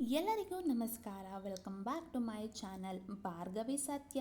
ಎಲ್ಲರಿಗೂ ನಮಸ್ಕಾರ. Welcome back to my channel Bhargavi Satya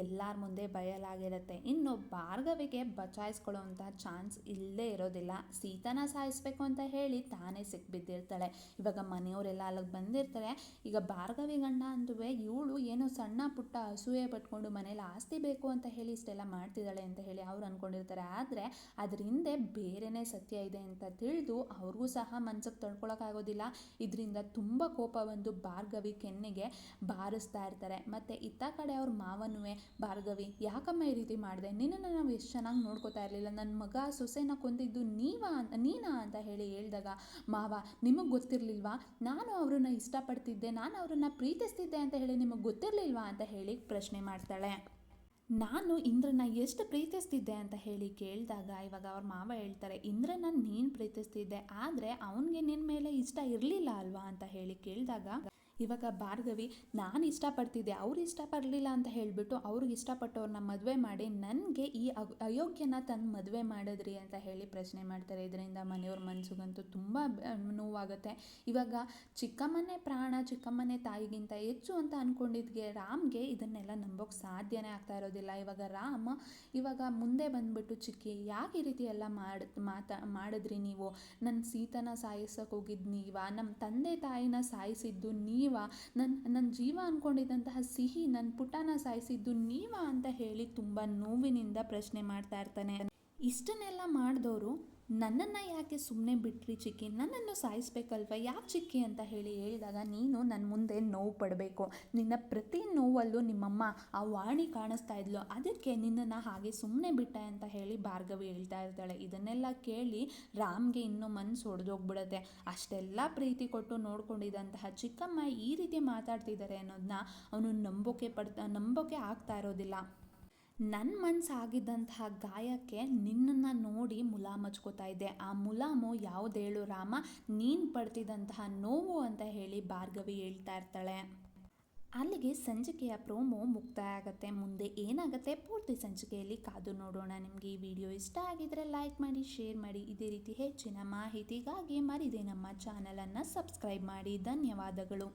ಎಲ್ಲರ ಮುಂದೆ ಬಯಲಾಗಿರುತ್ತೆ. ಇನ್ನು ಭಾರ್ಗವಿಗೆ ಬಚಾಯಿಸ್ಕೊಳ್ಳೋವಂಥ ಚಾನ್ಸ್ ಇಲ್ಲದೇ ಇರೋದಿಲ್ಲ. ಸೀತನ ಸಾಯಿಸ್ಬೇಕು ಅಂತ ಹೇಳಿ ತಾನೇ ಸಿಕ್ಬಿದ್ದಿರ್ತಾಳೆ ಇವಾಗ ಮನೆಯವರೆಲ್ಲ ಅಲ್ಲಿಗೆ ಬಂದಿರ್ತಾರೆ. ಈಗ ಭಾರ್ಗವಿ ಗಂಡ ಅಂತೂ ಇವಳು ಏನೋ ಸಣ್ಣ ಪುಟ್ಟ ಅಸೂಯೆ ಪಟ್ಕೊಂಡು ಮನೇಲಿ ಆಸ್ತಿ ಬೇಕು ಅಂತ ಹೇಳಿ ಇಷ್ಟೆಲ್ಲ ಮಾಡ್ತಿದ್ದಾಳೆ ಅಂತ ಹೇಳಿ ಅವ್ರು ಅಂದ್ಕೊಂಡಿರ್ತಾರೆ ಆದರೆ ಅದ್ರ ಹಿಂದೆ ಬೇರೆನೇ ಸತ್ಯ ಇದೆ ಅಂತ ತಿಳಿದು ಅವ್ರಿಗೂ ಸಹ ಮನ್ಸಿಗೆ ತಡ್ಕೊಳಕ್ಕಾಗೋದಿಲ್ಲ ಇದರಿಂದ ತುಂಬ ಕೋಪ ಬಂದು ಭಾರ್ಗವಿ ಕೆನ್ನೆಗೆ ಬಾರಿಸ್ತಾ ಇರ್ತಾರೆ. ಮತ್ತು ಇತ್ತ ಕಡೆ ಅವ್ರ ಮಾವನೂ ಭಾರ್ಗವಿ, ಯಾಕಮ್ಮ ಈ ರೀತಿ ಮಾಡಿದೆ? ನಿನ್ನನ್ನು ನಾವು ಎಷ್ಟು ಚೆನ್ನಾಗಿ ನೋಡ್ಕೋತಾ ಇರಲಿಲ್ಲ. ನನ್ನ ಮಗ ಸೊಸೆನ ಕೊಂದಿದ್ದು ನೀವಾ ನೀನಾ ಅಂತ ಹೇಳಿ ಹೇಳಿದಾಗ, ಮಾವ, ನಿಮಗೆ ಗೊತ್ತಿರಲಿಲ್ವಾ? ನಾನು ಅವರನ್ನು ಇಷ್ಟಪಡ್ತಿದ್ದೆ, ನಾನು ಅವರನ್ನು ಪ್ರೀತಿಸ್ತಿದ್ದೆ ಅಂತ ಹೇಳಿ ನಿಮಗೆ ಗೊತ್ತಿರಲಿಲ್ವಾ ಅಂತ ಹೇಳಿ ಪ್ರಶ್ನೆ ಮಾಡ್ತಾಳೆ. ನಾನು ಇಂದ್ರನ ಎಷ್ಟು ಪ್ರೀತಿಸ್ತಿದ್ದೆ ಅಂತ ಹೇಳಿ ಕೇಳಿದಾಗ ಇವಾಗ ಅವ್ರ ಮಾವ ಹೇಳ್ತಾರೆ ಇಂದ್ರನ ನೀನು ಪ್ರೀತಿಸ್ತಿದ್ದೆ, ಆದರೆ ಅವನಿಗೆ ನಿನ್ನ ಮೇಲೆ ಇಷ್ಟ ಇರಲಿಲ್ಲ ಅಲ್ವಾ? ಅಂತ ಹೇಳಿ ಕೇಳಿದಾಗ ಇವಾಗ ಭಾರ್ಗವಿ, ನಾನು ಇಷ್ಟಪಡ್ತಿದ್ದೆ, ಅವ್ರು ಇಷ್ಟಪಡಲಿಲ್ಲ ಅಂತ ಹೇಳಿಬಿಟ್ಟು ಅವ್ರಿಗೆ ಇಷ್ಟಪಟ್ಟವ್ರನ್ನ ಮದುವೆ ಮಾಡಿ ನನಗೆ ಈ ಅಯೋಗ್ಯನ ತಂದು ಮದುವೆ ಮಾಡಿದ್ರಿ ಅಂತ ಹೇಳಿ ಪ್ರಶ್ನೆ ಮಾಡ್ತಾರೆ. ಇದರಿಂದ ಮನೆಯವ್ರ ಮನಸ್ಸಿಗಂತೂ ತುಂಬ ನೋವಾಗುತ್ತೆ. ಇವಾಗ ಚಿಕ್ಕಮ್ಮನೆ ಪ್ರಾಣ, ಚಿಕ್ಕಮ್ಮನೆ ತಾಯಿಗಿಂತ ಹೆಚ್ಚು ಅಂತ ಅಂದ್ಕೊಂಡಿದ್ಗೆ ರಾಮ್ಗೆ ಇದನ್ನೆಲ್ಲ ನಂಬೋಕೆ ಸಾಧ್ಯನೇ ಆಗ್ತಾ ಇರೋದಿಲ್ಲ. ಇವಾಗ ರಾಮ್ ಇವಾಗ ಮುಂದೆ ಬಂದ್ಬಿಟ್ಟು, ಚಿಕ್ಕಿ, ಯಾಕೆ ಈ ರೀತಿ ಎಲ್ಲ ಮಾಡಿ, ಮಾತಾ, ಮಾಡಿದ್ರಿ ನೀವು? ನನ್ನ ಸೀತನ ಸಾಯಿಸೋಕೆ ಹೋಗಿದ್ದು ನೀವಾ? ನಮ್ಮ ತಂದೆ ತಾಯಿನ ಸಾಯಿಸಿದ್ದು ನೀವಾ? ನನ್ನ ನನ್ನ ಜೀವ ಅಂದ್ಕೊಂಡಿದ್ದಂತಹ ಸಿಹಿ ನನ್ನ ಪುಟನ ಸಾಯಿಸಿದ್ದು ನೀವಾ ಅಂತ ಹೇಳಿ ತುಂಬ ನೋವಿನಿಂದ ಪ್ರಶ್ನೆ ಮಾಡ್ತಾ ಇರ್ತಾನೆ. ಇಷ್ಟನ್ನೆಲ್ಲ ಮಾಡಿದವರು ನನ್ನನ್ನು ಯಾಕೆ ಸುಮ್ಮನೆ ಬಿಟ್ರಿ ಚಿಕ್ಕಿ? ನನ್ನನ್ನು ಸಾಯಿಸ್ಬೇಕಲ್ವ? ಯಾಕೆ ಚಿಕ್ಕಿ ಅಂತ ಹೇಳಿ ಹೇಳಿದಾಗ, ನೀನು ನನ್ನ ಮುಂದೆ ನೋವು ಪಡಬೇಕು. ನಿನ್ನ ಪ್ರತಿ ನೋವಲ್ಲೂ ನಿಮ್ಮಮ್ಮ ಆ ವಾಣಿ ಕಾಣಿಸ್ತಾ ಇದ್ಲು. ಅದಕ್ಕೆ ನಿನ್ನನ್ನು ಹಾಗೆ ಸುಮ್ಮನೆ ಬಿಟ್ಟೆ ಅಂತ ಹೇಳಿ ಭಾರ್ಗವಿ ಹೇಳ್ತಾ ಇರ್ತಾಳೆ. ಇದನ್ನೆಲ್ಲ ಕೇಳಿ ರಾಮ್ಗೆ ಇನ್ನೂ ಮನಸ್ಸು ಹೊಡೆದೋಗ್ಬಿಡುತ್ತೆ ಅಷ್ಟೆಲ್ಲ ಪ್ರೀತಿ ಕೊಟ್ಟು ನೋಡ್ಕೊಂಡಿದ್ದಂತಹ ಚಿಕ್ಕಮ್ಮ ಈ ರೀತಿ ಮಾತಾಡ್ತಿದ್ದಾರೆ ಅನ್ನೋದನ್ನ ಅವನು ನಂಬೋಕೆ ಪಡ್ತಾ ನಂಬೋಕೆ ಆಗ್ತಾ ಇರೋದಿಲ್ಲ. ನನ್ನ ಮನ್ಸು ಆಗಿದ್ದಂತಹ ಗಾಯಕ್ಕೆ ನಿನ್ನನ್ನು ನೋಡಿ ಮುಲಾಮ್ ಹಚ್ಕೋತಾ ಇದ್ದೆ. ಆ ಮುಲಾಮು ಯಾವುದೇಳು ರಾಮ, ನೀನು ಪಡ್ತಿದ್ದಂತಹ ನೋವು ಅಂತ ಹೇಳಿ ಭಾರ್ಗವಿ ಹೇಳ್ತಾ ಇರ್ತಾಳೆ. ಅಲ್ಲಿಗೆ ಸಂಚಿಕೆಯ ಪ್ರೋಮೋ ಮುಕ್ತಾಯ ಆಗುತ್ತೆ ಮುಂದೆ ಏನಾಗುತ್ತೆ ಪೂರ್ತಿ ಸಂಚಿಕೆಯಲ್ಲಿ ಕಾದು ನೋಡೋಣ. ನಿಮಗೆ ಈ ವಿಡಿಯೋ ಇಷ್ಟ ಆಗಿದ್ರೆ ಲೈಕ್ ಮಾಡಿ, ಶೇರ್ ಮಾಡಿ. ಇದೇ ರೀತಿ ಹೆಚ್ಚಿನ ಮಾಹಿತಿಗಾಗಿ ಮರಿದೆ ನಮ್ಮ ಚಾನಲನ್ನು ಸಬ್ಸ್ಕ್ರೈಬ್ ಮಾಡಿ. ಧನ್ಯವಾದಗಳು.